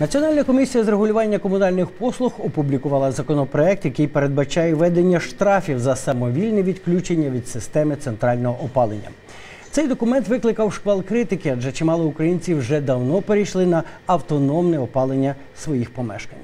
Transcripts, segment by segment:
Національна комісія з регулювання комунальних послуг опублікувала законопроект, який передбачає введення штрафів за самовільне відключення від системи центрального опалення. Цей документ викликав шквал критики, адже чимало українців вже давно перейшли на автономне опалення своїх помешкань.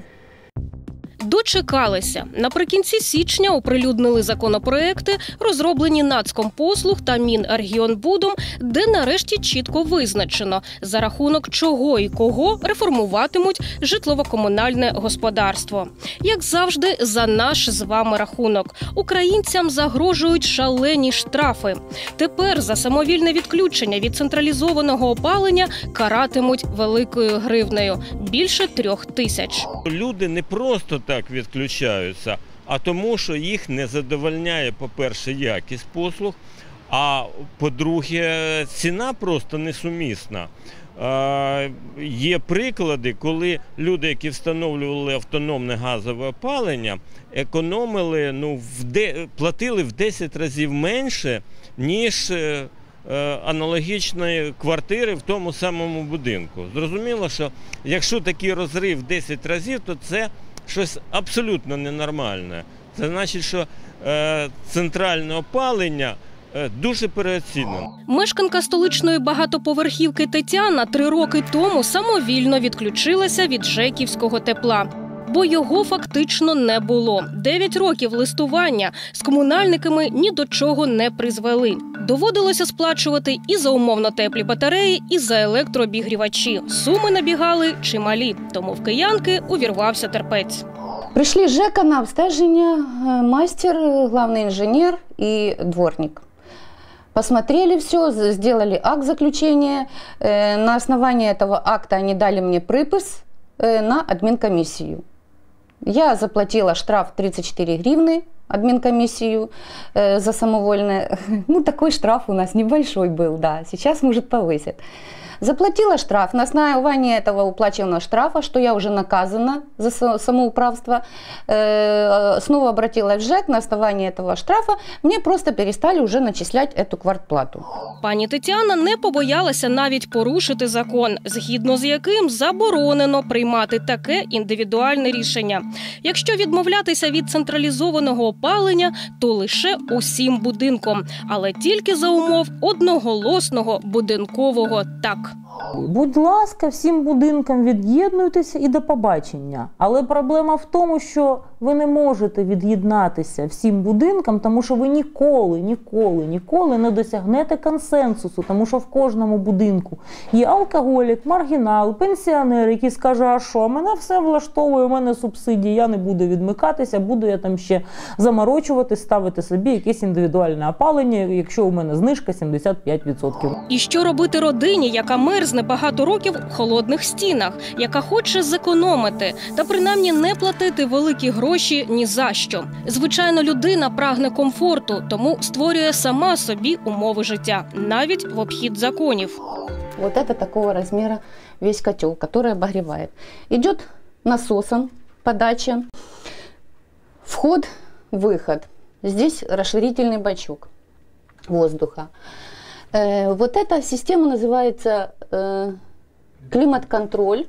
Дочекалися наприкінці січня. Оприлюднили законопроекти, розроблені Нацкомпослуг та Мінрегіонбудом, де нарешті чітко визначено за рахунок чого і кого реформуватимуть житлово-комунальне господарство. Як завжди, за наш з вами рахунок українцям загрожують шалені штрафи. Тепер за самовільне відключення від централізованого опалення каратимуть великою гривнею більше трьох тисяч. Люди не просто так відключаються, а тому, що їх не задовольняє, по-перше, якість послуг, а по-друге, ціна просто несумісна. Е, Є приклади, коли люди, які встановлювали автономне газове опалення, економили, ну, в де, платили в 10 разів менше, ніж е, е, аналогічної квартири в тому самому будинку. Зрозуміло, що якщо такий розрив 10 разів, то це щось абсолютно ненормальне. Це значить, що е, центральне опалення е, дуже переоцінено. Мешканка столичної багатоповерхівки Тетяна три роки тому самовільно відключилася від жеківського тепла Бо його фактично не було. Дев'ять років листування з комунальниками ні до чого не призвели. Доводилося сплачувати і за умовно теплі батареї, і за електрообігрівачі. Суми набігали чималі, тому в киянки увірвався терпець. Пришли з ЖЕКа на обстеження э, мастер, э, главный инженер и дворник. Посмотрели все, з- сделали акт заключения. Э, На основании этого акта они дали мне припис э, на админкомиссию. Я заплатила штраф 34 гривны админкомиссию э, за самовольное. Ну, такой штраф у нас небольшой был, да. Сейчас, может, повысят. Заплатила штраф. На основании этого уплаченного штрафа, что я уже наказана за са- самоуправство, э, снова обратилась в ЖЭК. На основании этого штрафа мне просто перестали уже начислять эту квартплату. Пані Тетяна не побоялася навіть порушити закон, згідно з яким заборонено приймати таке індивідуальне рішення. Якщо відмовлятися від централізованого опалення, то лише усім будинком, але тільки за умов одноголосного будинкового так. Будь ласка, всім будинкам від'єднуйтеся і до побачення. Але проблема в тому, що ви не можете від'єднатися всім будинкам, тому що ви ніколи, ніколи, ніколи не досягнете консенсусу, тому що в кожному будинку є алкоголік, маргінал, пенсіонер, який скаже, а що, мене все влаштовує, у мене субсидії, я не буду відмикатися, буду я там ще заморочувати, ставити собі якесь індивідуальне опалення, якщо у мене знижка 75%. І що робити родині, яка мерзне багато років в холодних стінах, яка хоче зекономити та принаймні не платити великі гроші ні за що. Звичайно, людина прагне комфорту, тому створює сама собі умови життя, навіть в обхід законів. Вот это такого размера весь котел, который обогревает. Идет насосом подача, вход, выход. Здесь расширительный бачок воздуха. Э, вот эта система называется э, климат-контроль,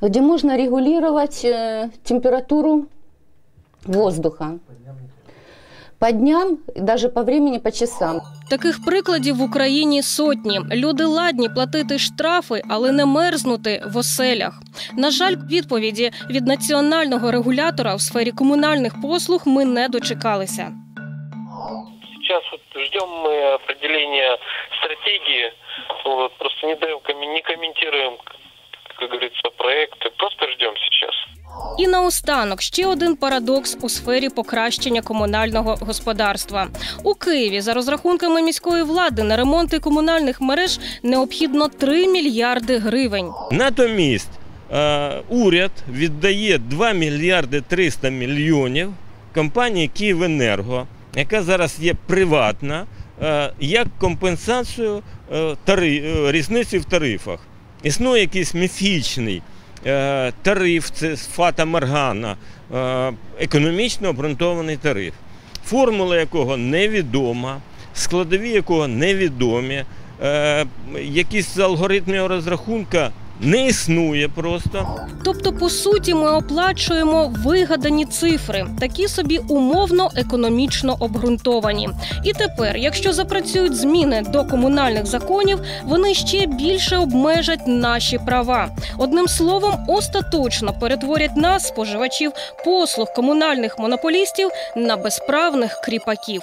где можно регулировать э, температуру воздуха по дням, даже по времени, по часам. Таких прикладів в Україні сотні. Люди ладні платити штрафи, але не мерзнути в оселях. На жаль, відповіді від національного регулятора в сфері комунальних послуг ми не дочекалися. Ждем мы определения стратегии, вот, просто не даем, коми- не комментируем, как говорится, проекты, просто ждем сейчас. І наостанок ще один парадокс у сфері покращення комунального господарства. У Києві за розрахунками міської влади на ремонти комунальних мереж необхідно 3 мільярди гривень. Натомість е, уряд віддає 2 мільярди 300 мільйонів компанії Київенерго, яка зараз є приватна, е, як компенсацію е, тари, е, різниці в тарифах. Існує якийсь міфічний е, тариф, це фата Моргана, е, економічно обґрунтований тариф, формула якого невідома, складові якого невідомі, е, якісь алгоритми розрахунка не існує просто. Тобто, по суті, ми оплачуємо вигадані цифри, такі собі умовно економічно обґрунтовані. І тепер, якщо запрацюють зміни до комунальних законів, вони ще більше обмежать наші права. Одним словом, остаточно перетворять нас, споживачів послуг комунальних монополістів, на безправних кріпаків.